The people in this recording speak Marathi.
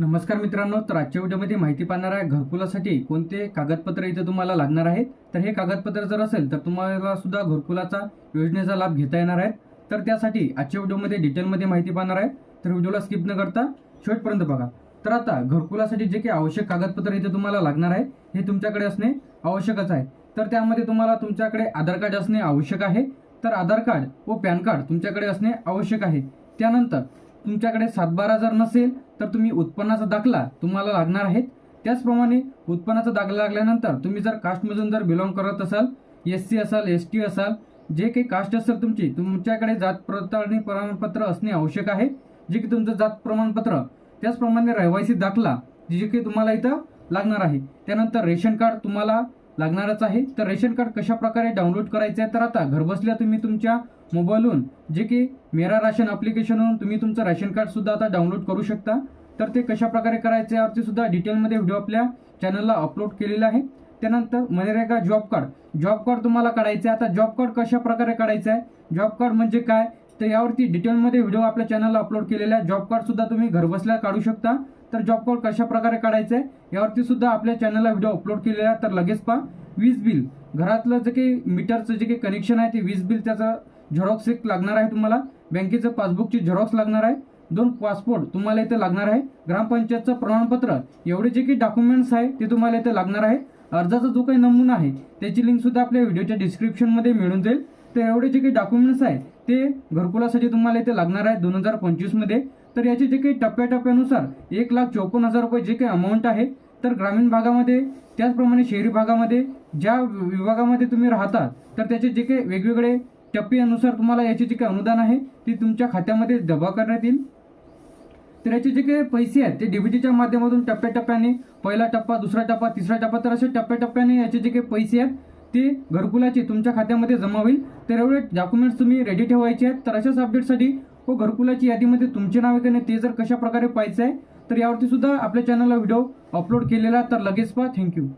नमस्कार मित्रांनो तर आजच्या व्हिडिओमध्ये माहिती पाहणार आहे घरकुलासाठी कोणते कागदपत्र इथे तुम्हाला लागणार आहेत. तर हे कागदपत्र जर असेल तर तुम्हाला सुद्धा घरकुलाचा योजनेचा लाभ घेता येणार आहे तर त्यासाठी आजच्या व्हिडिओमध्ये डिटेलमध्ये माहिती पाहणार आहे. तर व्हिडिओला स्किप न करता शेवटपर्यंत बघा. तर आता घरकुलासाठी जे काही आवश्यक कागदपत्र इथे तुम्हाला लागणार आहे हे तुमच्याकडे असणे आवश्यकच आहे. तर त्यामध्ये तुम्हाला तुमच्याकडे आधार कार्ड असणे आवश्यक आहे. तर आधार कार्ड व पॅन कार्ड तुमच्याकडे असणे आवश्यक आहे. त्यानंतर तुमच्याकडे सातबारा जर नसेल तर तुम्ही उत्पन्नाचा दाखला तुम्हाला लागणार आहेत. त्याचप्रमाणे उत्पन्नाचा दाखला लागल्यानंतर तुम्ही जर कास्टमधून जर बिलॉंग करत असाल एस सी असाल एस टी असाल जे काही कास्ट असेल तुमची तुमच्याकडे जात पडताळणी प्रमाणपत्र असणे आवश्यक आहे. जे की तुमचं जात प्रमाणपत्र त्याचप्रमाणे रहिवासी दाखला जे काही तुम्हाला इथं लागणार आहे. त्यानंतर रेशन कार्ड तुम्हाला लागणारच आहे. तर रेशन कार्ड कशा प्रकारे डाउनलोड करायचं आहे तर आता घरबसल्या तुम्ही तुमच्या मोबाईलहून जे की मेरा राशन ॲप्लिकेशनवरून तुम्ही तुमचं रेशन कार्डसुद्धा आता डाउनलोड करू शकता. तर ते कशा प्रकारे करायचे यावरती सुद्धा डिटेलमध्ये व्हिडिओ आपल्या चॅनलला अपलोड केलेला आहे. त्यानंतर MNREGA job card job card तुम्हाला काढायचं आहे आता जॉब कार्ड कशा प्रकारे काढायचं आहे जॉब कार्ड म्हणजे काय? तर यावरती डिटेलमध्ये व्हिडिओ आपल्या चॅनलला अपलोड केलेला आहे. जॉब कार्डसुद्धा तुम्ही घरबसल्या काढू शकता. तर जॉब कार्ड कशा प्रकारे काढायचं आहे यावरती सुद्धा आपल्या चॅनलला व्हिडिओ अपलोड केलेला आहे तर लगेच पहा. वीज बिल घरातलं जे काही मीटरचं जे काही कनेक्शन आहे ते वीज बिल त्याचं झेरॉक्स एक लागणार आहे तुम्हाला. बँकेचं पासबुकची झेरॉक्स लागणार आहे. दोन पासपोर्ट तुम्हाला इथे लागणार आहे. ग्रामपंचायतचं प्रमाणपत्र एवढे जे काही डॉक्युमेंट्स आहे ते तुम्हाला इथे लागणार आहे. अर्जाचा जो काही नमुना आहे त्याची लिंक सुद्धा आपल्या व्हिडिओच्या डिस्क्रिप्शनमध्ये मिळून जाईल. तर एवढे जे काही डॉक्युमेंट्स आहे ते घरकुलासाठी तुम्हाला इथे लागणार आहे दोन हजार पंचवीसमध्ये तर याचे जे काही टप्प्याटप्प्यानुसार एक लाख चोपन्न हजार रुपये जे काही अमाऊंट आहे तर ग्रामीण भागामध्ये त्याचप्रमाणे शहरी भागामध्ये ज्या विभागामध्ये तुम्ही राहता तर त्याचे जे काही वेगवेगळे टप्प्यानुसार तुम्हाला याचे जे काही अनुदान आहे ते तुमच्या खात्यामध्ये जमा करण्यात येईल. तर याचे जे काही पैसे आहेत ते डीबीटीच्या माध्यमातून टप्प्याटप्प्याने पहिला टप्पा दुसरा टप्पा तिसरा टप्पा तर असे टप्प्याटप्प्याने याचे जे काही पैसे आहेत ते घरकुलाचे तुमच्या खात्यामध्ये जमा होईल. तर एवढे डॉक्युमेंट्स तुम्ही रेडी ठेवायचे आहेत. तर अशाच अपडेटसाठी हो, व घरकुलाच्या यादीमध्ये तुमचे नाव आहे ते जर कशा प्रकारे पाहायचं आहे तर यावरती सुद्धा आपल्या चॅनलला व्हिडिओ अपलोड केलेला तर लगेच पहा. थँक्यू